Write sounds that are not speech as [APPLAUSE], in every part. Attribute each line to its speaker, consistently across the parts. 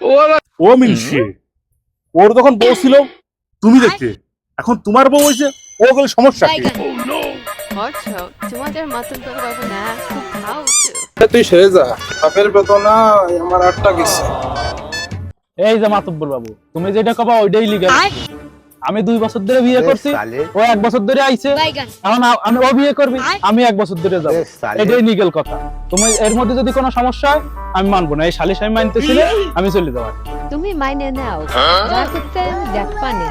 Speaker 1: ও ওর যখন বউ ছিল তুমি দেখতে। এখন তোমার বউ হয়েছে ও গেলে সমস্যা কি?
Speaker 2: তুই সেরে যা। বাপের বেতনা আমার আটটা গেছে।
Speaker 3: এই যে মাতব্বর বাবু তুমি যেটা কবা ওইটাই লিগাল আমি দুই বছর ধরে বিয়ে করছি ও এক বছর ধরে আইছে। এখন আমি ও বিয়ে করবি আমি এক বছর ধরে যাব। এটাই লিগেল কথা। তুমি এর মধ্যে যদি কোনো সমস্যা হয় আমি মানবো না। এই সালিশ আমি মানতেছিলে আমি চলে যাব।
Speaker 4: তুমি মাইনে নাও। যা করতে আমি দেখবানি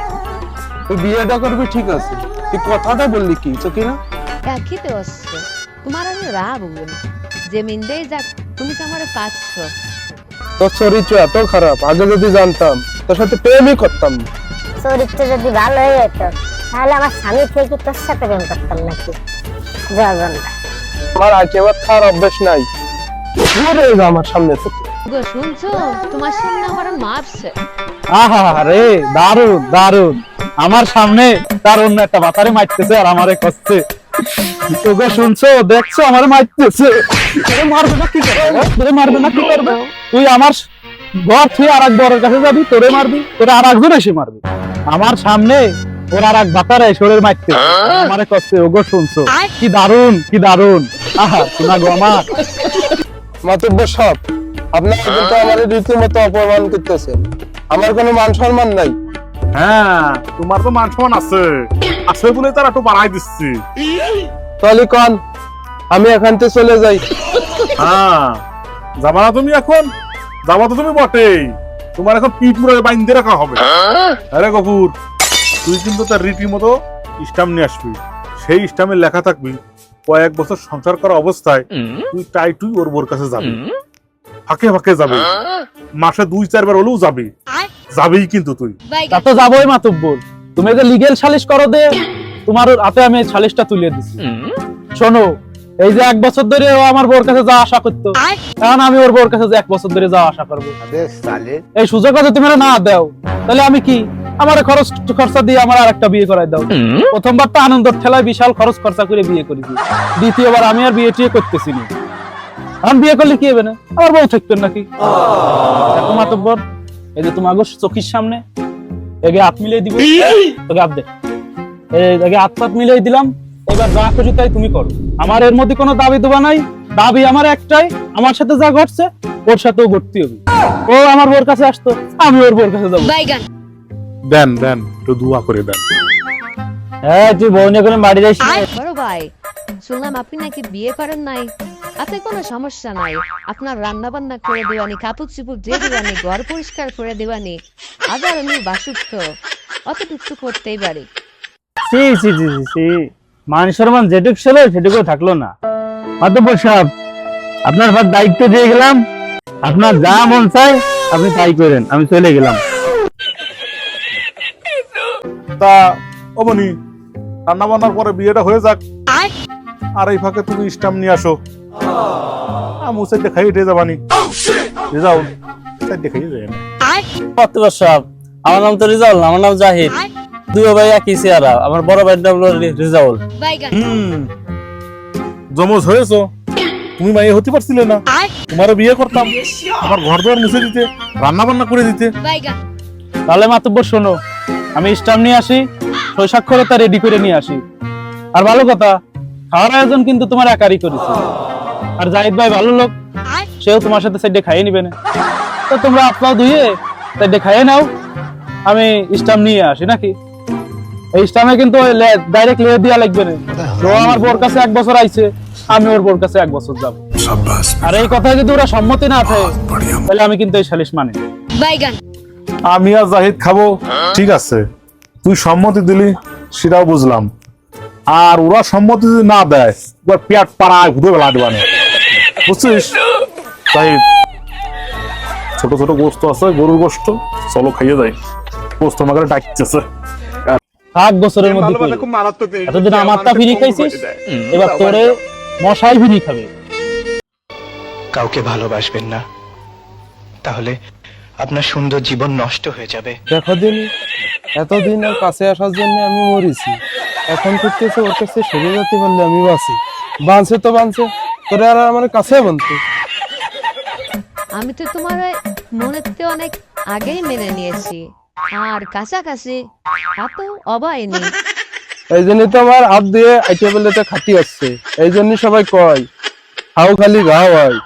Speaker 2: তুই বিয়েটা করবি ঠিক আছে। তুই কথাটা বললি কি চকি না
Speaker 4: একই তো আসছে তোমার আমি রাব না যে মিন্দেই যাক তুমি তো আমার পাচ্ছ।
Speaker 2: তোর চরিত্র এত খারাপ আগে যদি জানতাম তোর সাথে প্রেমই করতাম না।
Speaker 5: চরিত্র যদি ভালো হয়ে যেত তাহলে আমার স্বামী থেকে তোর সাথে প্রেম করতাম নাকি?
Speaker 2: আমার খাওয়ার অভ্যেস নাই। আমার সামনে থেকে।
Speaker 4: শুনছো? তোমার সামনে আমার মাপছে
Speaker 3: আহা রে দারুণ দারুণ আমার সামনে তার অন্য একটা বাতারে মারতেছে আর আমারে কষছে। তোকে শুনছো? দেখছ আমারে মারতেছে। মারবে না কি করবে? মারবে না কি করবে? তুই আমার ঘর থেকে আর এক বড়ের কাছে যাবি তোরে মারবি তোরে আর একজন এসে মারবি। আমার সামনে ওর আর এক বাতারে শরীর মারতে আমারে ওগো শুনছো? কি দারুণ কি দারুণ আহা শোনা গো আমার।
Speaker 2: মাতব্য সব আপনার কিন্তু আমার রীতিমতো অপমান করতেছেন। আমার কোনো মান সম্মান নাই।
Speaker 1: হ্যাঁ তোমার তো মান সম্মান আছে। আছে বলে তারা একটু বাড়াই দিচ্ছি।
Speaker 2: তাহলে কন আমি এখান থেকে চলে যাই।
Speaker 1: হ্যাঁ যাবা না তুমি এখন? যাবা তো তুমি বটেই। তোমার এখন পিঠ মুড়ে বাইন্ধে রাখা হবে। আরে গফুর তুই কিন্তু তার রীতি মতো স্টাম্প নিয়ে আসবি। সেই স্টাম্পে লেখা থাকবি কয়েক বছর সংসার করা অবস্থায় তুই টাই তুই ওর বোর কাছে যাবি। ফাঁকে ফাঁকে যাবে। মাসে দুই চারবার হলেও যাবি। যাবেই কিন্তু তুই।
Speaker 3: তা তো যাবোই মাতুব্বর। তুমি যে লিগেল সালিশ করো দে। তোমার হাতে আমি সালিশটা তুলে দিছি। শোনো এই যে এক বছর ধরে ও আমার বোর কাছে যাওয়া আশা করতো। এখন আমি ওর বোর কাছে এক বছর ধরে যাওয়া আশা করব। এই সুযোগ আছে তুমি না দাও। তাহলে আমি কি? আমার খরচ খরচা দিয়ে আমার আর একটা বিয়ে করাই দাও। প্রথমবার তো আনন্দের ঠেলায় বিশাল খরচ খরচা করে বিয়ে করেছি। দ্বিতীয়বার আমি আর বিয়ে টিয়ে করতেছি না এখন বিয়ে করলে কি হবে না? আমার বউ থাকতেন নাকি? মাতব্বর এই যে তোমার চোখের সামনে। এগে হাত মিলিয়ে দিব। তোকে হাত দে। এই এগে হাত পাত মিলিয়ে দিলাম। এবার যা খুশি তাই তুমি করো। আমার এর মধ্যে কোনো দাবি দেবা নাই দাবি আমার একটাই আমার সাথে যা ঘটছে ওর সাথেও ঘটতে হবে। ও আমার বোর কাছে আসতো আমি ওর বোর কাছে যাব।
Speaker 1: দেন দেন একটু দোয়া করে দেন।
Speaker 3: হ্যাঁ তুই বউ নিয়ে কোনো বাড়ি যাইস
Speaker 4: বড় ভাই শুনলাম আপনি নাকি বিয়ে করেন নাই। আপনি কোনো সমস্যা নাই। আপনার রান্না বান্না করে দেওয়ানি কাপড় চুপুর দিয়ে দেওয়ানি ঘর পরিষ্কার করে দেওয়ানি। আবার আমি বাসুক তো অতটুকু করতেই পারি।
Speaker 3: সি সি সি সি মান সম্মান যেটুক ছিল সেটুকু থাকল না। মাতব্বর সাহেব আপনার ভাত দায়িত্ব দিয়ে গেলাম। আপনার যা মন চায় আপনি তাই করেন আমি চলে গেলাম।
Speaker 1: তা অমনি রান্না বান্নার পরে বিয়েটা হয়ে যাক। আর এই ফাঁকে তুমি স্টাম্প নিয়ে আসো। আমি সাইড দেখাই উঠে যাবানি। যাও সাইড দেখাই যায় না
Speaker 6: সাহেব আমার নাম তো রিজাউল না, আমার নাম জাহিদ। দুই ভাই একই চেহারা আমার বড় ভাইয়ের নাম রিজাউল।
Speaker 1: হুম। জমজ হয়েছো? তুমি মাইয়ে হতে পারছিলে না। তোমারও বিয়ে করতাম। আমার ঘর দুয়ার মুছে দিতে রান্না বান্না করে দিতে।
Speaker 3: তাহলে মাতব্বর শোনো আমি স্টাম্প নিয়ে আসি সই সাক্ষরতা রেডি করে নিয়ে আসি। আর ভালো কথা খাওয়ার আয়োজন কিন্তু তোমার একারই করেছে। আর জাহিদ ভাই ভালো লোক সেও তোমার সাথে সাইডে খাইয়ে নিবে না। তো তোমরা আপনাও ধুয়ে সাইডে খাইয়ে নাও। আমি স্টাম্প নিয়ে আসি নাকি? এই স্টাম্পে কিন্তু ডাইরেক্ট লেয়ে দেওয়া লাগবে না। তো আমার বোর কাছে এক বছর আইছে আমি ওর বোর কাছে এক বছর যাব। আর এই কথায় যদি ওরা সম্মতি না থাকে তাহলে আমি কিন্তু এই সালিশ মানি।
Speaker 1: আমি আর জাহিদ খাব। ঠিক আছে তুই সম্মতি দিলি সেটাও বুঝলাম। আর ওরা সম্মতি যদি না দেয় ওর পেট পাড়ায় ঘুরে বেলা দেবানে। বুঝছিস? জাহিদ ছোট ছোট গোস্ত আছে গরুর গোস্ত চলো খাইয়ে যাই। গোস্ত আমাকে ডাকতেছে।
Speaker 3: থাক বছরের মধ্যে। এতদিন আমারটা ফিরি খাইছিস? এবার তোরে মশাই ফিরি খাবে।
Speaker 7: কাউকে ভালোবাসবেন না। তাহলে আপনার সুন্দর জীবন নষ্ট হয়ে যাবে।
Speaker 2: দেখো দিন এতদিন ওর কাছে আসার জন্য আমি মরেছি। এখন করতেছে ওর কাছে সরে যেতে পারলে আমি বাঁচি। বাঁচে তো বাঁচে তোরা আর আমার কাছে বানতে
Speaker 4: আমি তো তোমার মনেতে অনেক আগেই মেনে নিয়েছি। আর কাছাকাছি অবায় নেই [LAUGHS]
Speaker 2: এই জন্য তো আমার হাত দিয়ে আইটে বলে খাটি আসছে। এই জন্য সবাই কয়, হাও খালি ঘাও হয়।